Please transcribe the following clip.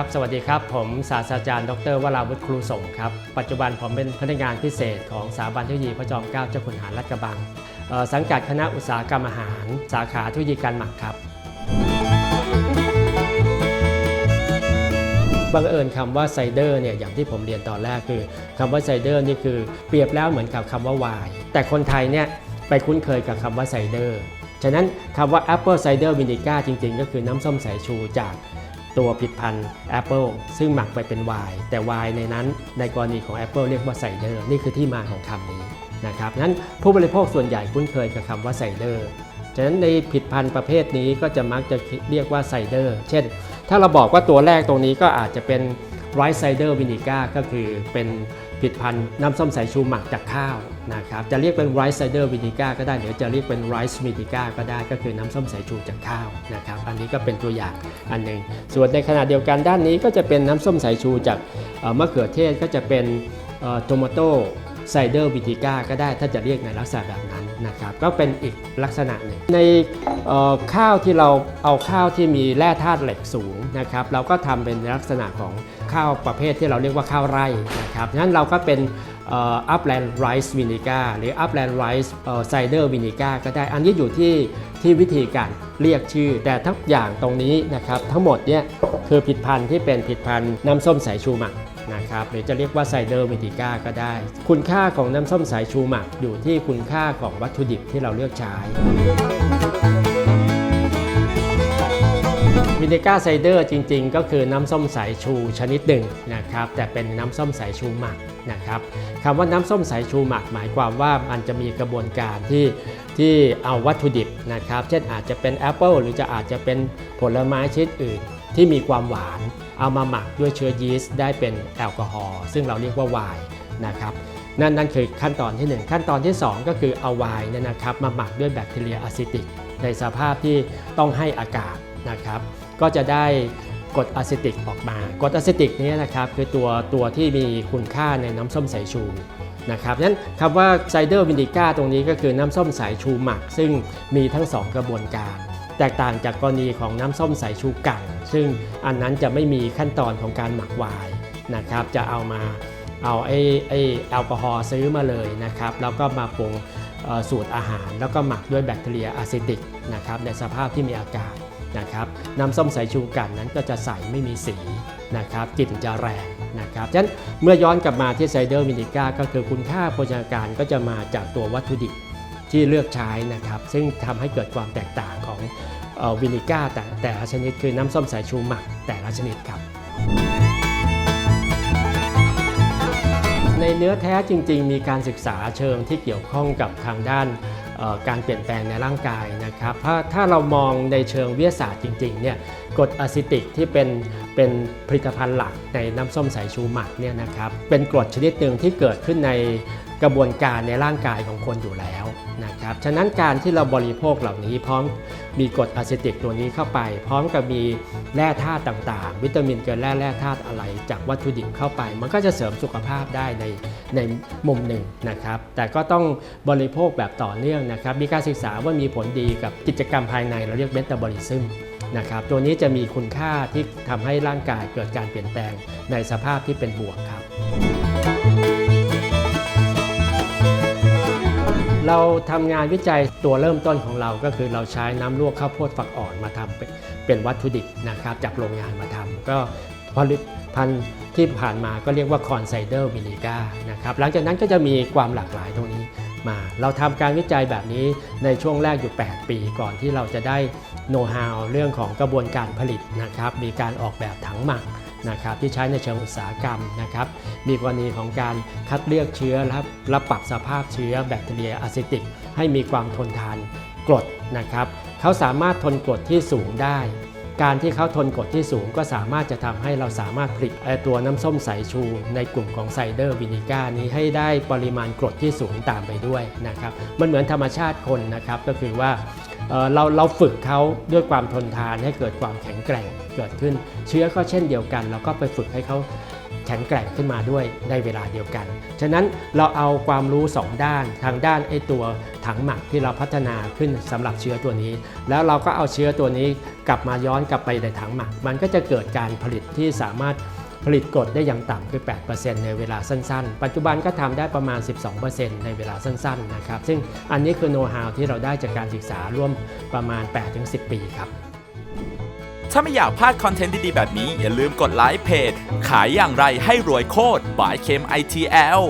ครับ สวัสดีครับ ผมศาสตราจารย์ ดรวราวุฒิครูส่งครับ ปัจจุบันผมเป็นพนักงานพิเศษของสถาบันเทคโนโลยีพระจอมเกล้าเจ้าคุณทหารลาดกระบัง สังกัดคณะอุตสาหกรรมอาหาร สาขาเทคโนโลยีการหมักครับ บังเอิญคำว่าไซเดอร์เนี่ยอย่างที่ผมเรียนตอนแรกคือคำว่าไซเดอร์นี่คือเปรียบแล้วเหมือนกับคำว่าไวน์แต่คนไทยเนี่ยไปคุ้นเคยกับคำว่าไซเดอร์ ฉะนั้นคำว่า Apple Cider Vinegar จริง ๆ ก็คือน้ำส้มสายชูจาก ตัวผลิตภัณฑ์ Apple ซึ่งหมักไปเป็นไวน์แต่ไวน์ในนั้นในกรณีของ Apple เรียกว่าไซเดอร์นี่คือที่มาของคำนี้นะครับนั้นผู้บริโภคส่วนใหญ่คุ้นเคยกับคำว่าไซเดอร์ฉะนั้นในผลิตภัณฑ์ประเภทนี้ก็จะมักจะเรียกว่าไซเดอร์ เช่น ถ้าเราบอกว่าตัวแรกตรงนี้ก็อาจจะเป็นไรซ์ไซเดอร์วินิก้าก็คือเป็น ผลิตภัณฑ์น้ำส้มสายชูหมักจากข้าวนะครับจะเรียกเป็นไรซ์ไซเดอร์วินิก้าก็ได้หรือจะเรียกเป็นไรซ์วินิก้าก็ได้ก็คือน้ำส้มสายชูจากข้าวนะครับอันนี้ก็เป็นตัวอย่างอันหนึ่งส่วนในขณะเดียวกันด้านนี้ก็จะเป็นน้ำส้มสายชูจากมะเขือเทศก็จะเป็นโทม a โตไซเดอร์วิติก้าก็ได้ถ้าจะเรียกในลักษณะแบบนั้นนะครับก็เป็นอีกลักษณะหนึ่งในข้าวที่เราเอาข้าวที่มีแร่ธาตุเหล็กสูงนะครับเราก็ทำเป็นลักษณะของ ข้าวประเภทที่เราเรียกว่าข้าวไร่นะครับนั้นเราก็เป็นอัพแลนด์ไรซ์วินิก้าหรืออัพแลนด์ไรซ์ไซเดอร์วินิก้าก็ได้ อันนี้อยู่ที่ที่วิธีการเรียกชื่อ แต่ทุกอย่างตรงนี้นะครับทั้งหมดเนี่ยคือผิดพันธุ์ที่เป็นผิดพันธุ์น้ำส้มสายชูหมักนะครับหรือจะเรียกว่าไซเดอร์มิติก้าก็ได้ คุณค่าของน้ำส้มสายชูหมักอยู่ที่คุณค่าของวัตถุดิบที่เราเลือกใช้ วินิก้าไซเดอร์จริงๆ ก็คือน้ำส้มสายชูชนิดหนึ่งนะครับแต่เป็นน้ำส้มสายชูหมักนะครับคำว่าน้ำส้มสายชูหมักหมายความว่ามันจะมีกระบวนการที่ที่เอาวัตถุดิบนะครับเช่นอาจจะเป็นแอปเปิลหรือจะอาจจะเป็นผลไม้ชนิดอื่น ที่มีความหวาน เอามาหมักด้วยเชื้อยีสต์ได้เป็นแอลกอฮอล์ซึ่งเราเรียกว่าไวน์นะครับนั่นนั่นคือขั้นตอนที่ 1 ขั้นตอนที่ 2 ก็คือเอาไวน์เนี่ยนะครับมาหมักด้วยแบคทีเรียอะซิติกในสภาพที่ต้องให้อากาศ นะครับก็จะได้กรดอะซิติกออกมากรดอะซิติกนี้นะครับคือตัวตัวที่มีคุณค่าในน้ำส้มสายชูนะครับนั้นคำว่าไซเดอร์วินิก้าตรงนี้ก็คือน้ำส้มสายชูหมัก ซึ่งมีทั้ง 2 กระบวนการ แตกต่างจากกรณีของน้ำส้มสายชูกั่นซึ่งอันนั้นจะไม่มีขั้นตอนของการหมักวน์นะครับจะเอามาเอาไอ้ไอ้แอลกอฮอล์ซื้อมาเลยนะครับแล้วก็มาปรุงสูตรอาหาร แล้วก็หมักด้วยแบคทีเรียอะซิติกนะครับในสภาพที่มีอากาศ นะครับน้ำส้มสายชูกันนั้นก็จะใสไม่มีสีนะครับกลิ่นจะแรงนะครับฉะนั้นเมื่อย้อนกลับมาที่ไซเดอร์วินิก้าก็คือคุณค่าโภชนาการก็จะมาจากตัววัตถุดิบที่เลือกใช้นะครับซึ่งทำให้เกิดความแตกต่างของวินิก้าแต่แต่ละชนิดคือน้ำส้มสายชูหมักแต่ละชนิดครับ ในเนื้อแท้จริง ๆ มีการศึกษาเชิงที่เกี่ยวข้องกับทางด้าน การเปลี่ยนแปลงในร่างกายนะครับถ้าถ้าเรามองในเชิงวิทยาศาสตร์จริงๆเนี่ยกรดอะซิติกที่เป็นเป็นผลิตภัณฑ์หลักในน้ำส้มสายชูหมักเนี่ยนะครับเป็นกรดชนิดหนึ่งที่เกิดขึ้นใน กระบวนการในร่างกายของคนอยู่แล้วนะครับ ฉะนั้นการที่เราบริโภคเหล่านี้พร้อมมีกรดอะซิติกตัวนี้เข้าไป พร้อมกับมีแร่ธาตุต่างๆ วิตามินเกลือแร่แร่ธาตุอะไรจากวัตถุดิบเข้าไป มันก็จะเสริมสุขภาพได้ในในมุมหนึ่งนะครับ แต่ก็ต้องบริโภคแบบต่อเนื่องนะครับ มีการศึกษาว่ามีผลดีกับกิจกรรมภายในเราเรียกเมตาบอลิซึมนะครับ ตัวนี้จะมีคุณค่าที่ทำให้ร่างกายเกิดการเปลี่ยนแปลงในสภาพที่เป็นบวกครับ เราทำงานวิจัยตัวเริ่มต้นของเราก็คือเราใช้น้ำลวกข้าวโพดฝักอ่อนมาทำเป็นเป็นวัตถุดิบนะครับจากโรงงานมาทำก็ผลิตภัณฑ์ที่ผ่านมาก็เรียกว่าคอนไซเดอร์วินิก้านะครับหลังจากนั้นก็จะมีความหลากหลายตรงนี้มา เราทำการวิจัยแบบนี้ในช่วงแรกอยู่ 8 ปีก่อนที่เราจะได้โน้ตฮาวเรื่องของกระบวนการผลิตนะครับมีการออกแบบถังหมัก นะครับที่ใช้ในเชิงอุตสาหกรรมนะครับมีกรณีของการคัดเลือกเชื้อและและปรับสภาพเชื้อแบคทีเรียอะซิติก ให้มีความทนทานกรดนะครับเขาสามารถทนกรดที่สูงได้ การที่เขาทนกรดที่สูงก็สามารถจะทำให้เราสามารถผลิตตัวน้ำส้มสายชู ในกลุ่มของไซเดอร์วินิก้านี้ให้ได้ปริมาณกรดที่สูงตามไปด้วยนะครับมันเหมือนธรรมชาติคนนะครับก็คือว่า เราเราฝึกเขาด้วยความทนทานให้เกิดความแข็งแกร่งเกิดขึ้น เชื้อก็เช่นเดียวกัน เราก็ไปฝึกให้เขาแข็งแกร่งขึ้นมาด้วยในเวลาเดียวกัน ฉะนั้นเราเอาความรู้ 2 ด้านทางด้านไอตัวถังหมักที่เราพัฒนาขึ้นสำหรับเชื้อตัวนี้ แล้วเราก็เอาเชื้อตัวนี้กลับมาย้อนกลับไปในถังหมัก มันก็จะเกิดการผลิตที่สามารถ ผลิตกรดได้อย่างต่ำคือ 8%ในเวลาสั้นๆ ปัจจุบันก็ทำได้ประมาณ 12%ในเวลาสั้นๆนะครับ ซึ่งอันนี้คือโน้ตฮาวที่เราได้จากการศึกษาร่วมประมาณ 8-10 ปีครับถ้าไม่อยากพลาดคอนเทนต์ดี ๆ แบบนี้ อย่าลืมกดไลค์เพจ ขายอย่างไรให้รวยโคตรบายเคมไอทีเอล